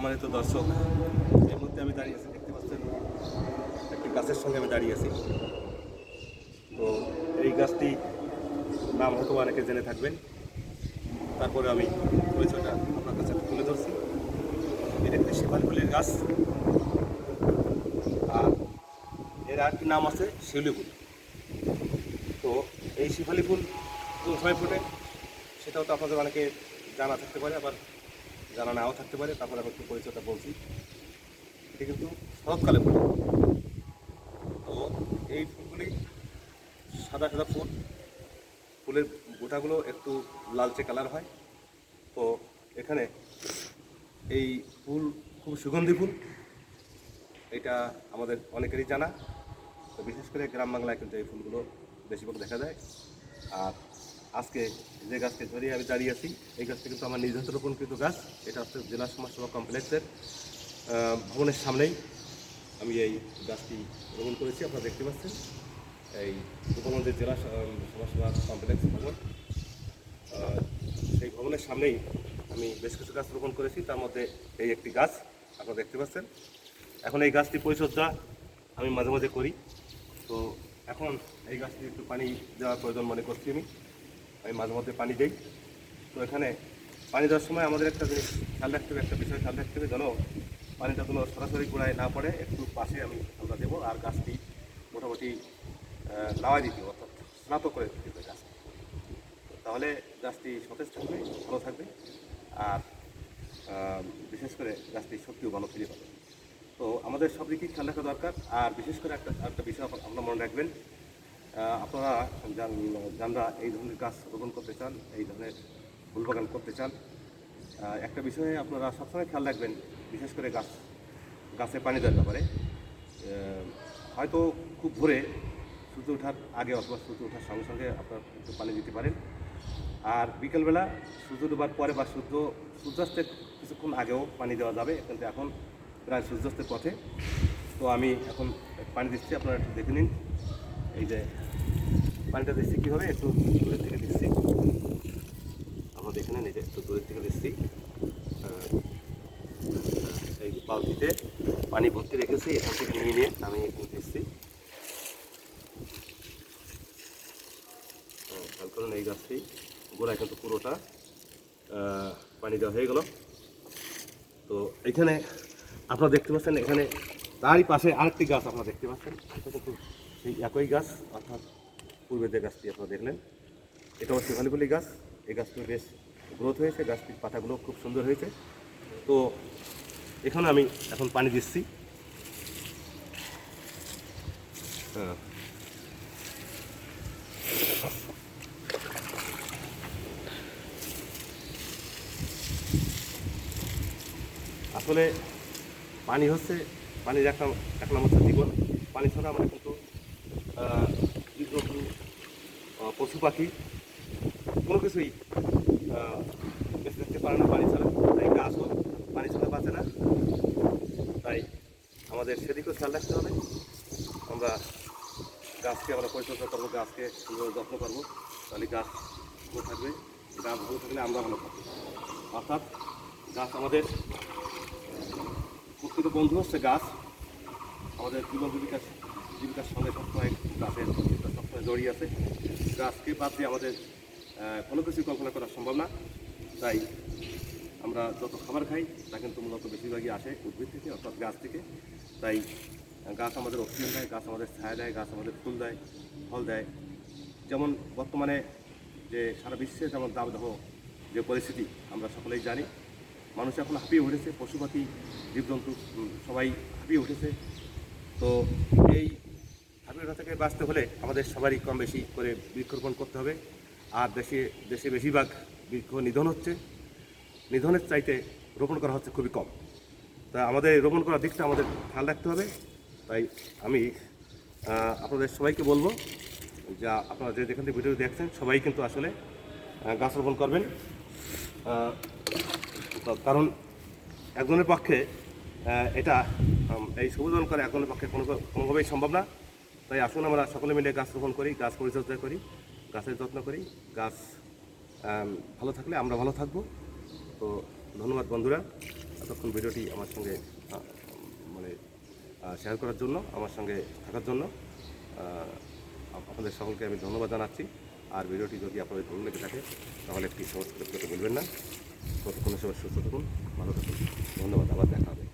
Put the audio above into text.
সম্মানিত দর্শক, এই মুহূর্তে আমি দাঁড়িয়ে আছি দেখতে পাচ্ছেন, একটি গাছের সঙ্গে আমি দাঁড়িয়ে আছি। তো এই গাছটি নাম হয়তো অনেকে জেনে থাকবেন। তারপরে আমি পরিচয়টা আপনার কাছে তুলে ধরছি। এটা একটি শেফালিফুলের গাছ। আর এর আরেকটি নাম আছে? শিউলি ফুল। তো এই শিফালি ফুল কোন সময় ফোটে? সেটাও তো আপনাদের অনেকে জানা থাকতে পারে, আবার জানা নাও থাকতে পারে, তারপরে আমি একটু পরিচয়টা বলছি। এটা কিন্তু শরৎকালে ফোটে তো এই ফুলগুলি সাদা সাদা ফুল। ফুলের গোটাগুলো একটু লালচে কালার হয়। তো এখানে এই ফুল খুব সুগন্ধি ফুল। এটা আমাদের অনেকেরই জানা। তো বিশেষ করে গ্রাম বাংলায় কিন্তু এই ফুলগুলো বেশিরভাগ দেখা যায়। আর আজকে যে গাছকে ধরিয়ে আমি দাঁড়িয়ে আছি, এই গাছটি কিন্তু আমার নিজ হাতে রোপণকৃত গাছ, এটা হচ্ছে জেলা সমাজসেবা কমপ্লেক্সের ভবনের সামনেই আমি এই গাছটি রোপণ করেছি, আপনারা দেখতে পাচ্ছেন। এই রূপগঞ্জের জেলা সমাজসেবা কমপ্লেক্স ভবন। সেই ভবনের সামনেই আমি বেশ কিছু গাছ রোপণ করেছি, তার মধ্যে এই একটি গাছ, আপনারা দেখতে পাচ্ছেন। এখন এই গাছটি পরিচর্যা আমি মাঝে মাঝে করি। তো এখন এই গাছটি একটু পানি দেওয়ার প্রয়োজন মনে করছি আমি। আমি মাঝে মধ্যে পানি দিই। তো এখানে পানি দেওয়ার সময় আমাদের একটা জিনিস খেয়াল রাখতে হবে, একটা বিষয় খেয়াল রাখতে হবে, যেন পানিটা কোনো সরাসরি গোড়ায় না পড়ে, একটু পাশে আমি আমরা দেবো আর গাছটি মোটামুটি নাওয়াই দিতে অর্থাৎ স্নাত করে দিতে হবে গাছটি। তাহলে গাছটি সতেজ থাকবে, ভালো থাকবে আর বিশেষ করে গাছটি সত্যিও ভালো ফিরে পাবে। তো আমাদের সব দিকেই খেয়াল রাখা দরকার আর বিশেষ করে একটা একটা বিষয় আপনার মনে রাখবেন আপনারা যারা এই ধরনের গাছ রোপণ করতে চান, এই ধরনের ফুল বাগান করতে চান একটা বিষয়ে আপনারা সবসময় খেয়াল রাখবেন, বিশেষ করে গাছ, গাছে পানি দেওয়ার ব্যাপারে। হয়তো খুব ভোরে সূর্য ওঠার আগে অথবা সূর্য ওঠার সঙ্গে সঙ্গে আপনারা একটু পানি দিতে পারেন। আর বিকেলবেলা সূর্য ডোবার পরে বা সূর্য, সূর্যাস্তের কিছুক্ষণ আগেও পানি দেওয়া যাবে, কিন্তু এখন প্রায় সূর্যাস্তের পথে। তো আমি এখন পানি দিচ্ছি, আপনারা একটু দেখে নিন। এই যে পানিটা দিচ্ছি কীভাবে? একটু দূরের থেকে দিচ্ছি। নেন এই যে একটু দূরের থেকে দিচ্ছি। এই বালতিতে পানি ভর্তি রেখেছি, এখান থেকে নিয়ে নিয়ে আমি এখানে দিচ্ছি। খেয়াল করুন এই গাছটি, গোড়ায় কিন্তু পুরোটা পানি দেওয়া হয়ে গেল। তো এখানে আপনারা দেখতে পাচ্ছেন, এখানে তারই পাশে আরেকটি গাছ আপনারা দেখতে পাচ্ছেন। সেই একই গাছ, অর্থাৎ পূর্বে যে গাছটি আপনারা দেখলেন এটা হচ্ছে ভালিবলি গাছ। এই গাছটি বেশ গ্রোথ হয়েছে, গাছটির পাতাগুলো খুব সুন্দর হয়েছে। তো এখানে আমি এখন পানি দিচ্ছি। হ্যাঁ। আসলে পানি হচ্ছে পানির একটা এক নম্বর জীবন। পানি ছাড়া আমরা কিন্তু জীবজন্তু পশু পাখি, কোনো কিছুই বেঁচে থাকতে পারে না পানি ছাড়া, তাই গাছও পানি ছাড়া বাঁচে না। তাই আমাদের সেদিকেও খেয়াল রাখতে হবে। আমরা গাছকে আমরা পরিচর্যা করব, গাছকে সুন্দর যত্ন করব, তাহলে গাছ ভালো থাকবে, গাছ ভালো থাকলে আমরা ভালো থাকব। অর্থাৎ গাছ আমাদের প্রকৃত বন্ধু হচ্ছে গাছ আমাদের জীবন জীবিকার জীবিকার সঙ্গে সবসময় গাছের সবসময় জড়িয়ে আছে। গাছকে বাদ দিয়ে আমাদের কোনো কিছু কল্পনা করা সম্ভব না। তাই আমরা যত খাবার খাই, তা কিন্তু মূলত বেশিরভাগই আসে উদ্ভিদ থেকে, অর্থাৎ গাছ থেকে। তাই গাছ আমাদের অক্সিজেন দেয়, গাছ আমাদের ছায়া দেয়, গাছ আমাদের ফুল দেয়, ফল দেয়। যেমন বর্তমানে যে সারা বিশ্বে যেমন দাবদাহ যে পরিস্থিতি, আমরা সকলেই জানি, মানুষ এখন হাঁপিয়ে উঠেছে, পশু পাখি, জীবজন্তু সবাই হাঁপিয়ে উঠেছে। তো এই ওঠা থেকে বাঁচতে হলে আমাদের সবারই কম বেশি করে বৃক্ষরোপণ করতে হবে। আর দেশে দেশে বেশিরভাগ বৃক্ষ নিধন হচ্ছে। নিধনের চাইতে রোপণ করা হচ্ছে খুবই কম। তা আমাদের রোপণ করার দিকটা আমাদের খেয়াল রাখতে হবে। তাই আমি আপনাদের সবাইকে বলব যা আপনারা যে যেখান থেকে ভিডিও দেখছেন, সবাই কিন্তু আসলে গাছ রোপণ করবেন। কারণ একজনের পক্ষে এটা এই সবুজন করা একজনের পক্ষে কোনো, কোনোভাবেই সম্ভব না। তাই আসুন আমরা সকলে মিলে গাছ রোপণ করি, গাছ পরিচর্যা করি, গাছের যত্ন করি, গাছ ভালো থাকলে আমরা ভালো থাকব। তো ধন্যবাদ বন্ধুরা, এতক্ষণ ভিডিওটি আমার সঙ্গে মানে শেয়ার করার জন্য, আমার সঙ্গে থাকার জন্য। আপনাদের সকলকে আমি ধন্যবাদ জানাচ্ছি। আর ভিডিওটি যদি আপনাদের ভালো লেগে থাকে, তাহলে একটি সাবস্ক্রাইব করতে বলবেন না। ততক্ষণে সবাই সুস্থ থাকুন, ভালো থাকুন। ধন্যবাদ, আবার দেখা হবে।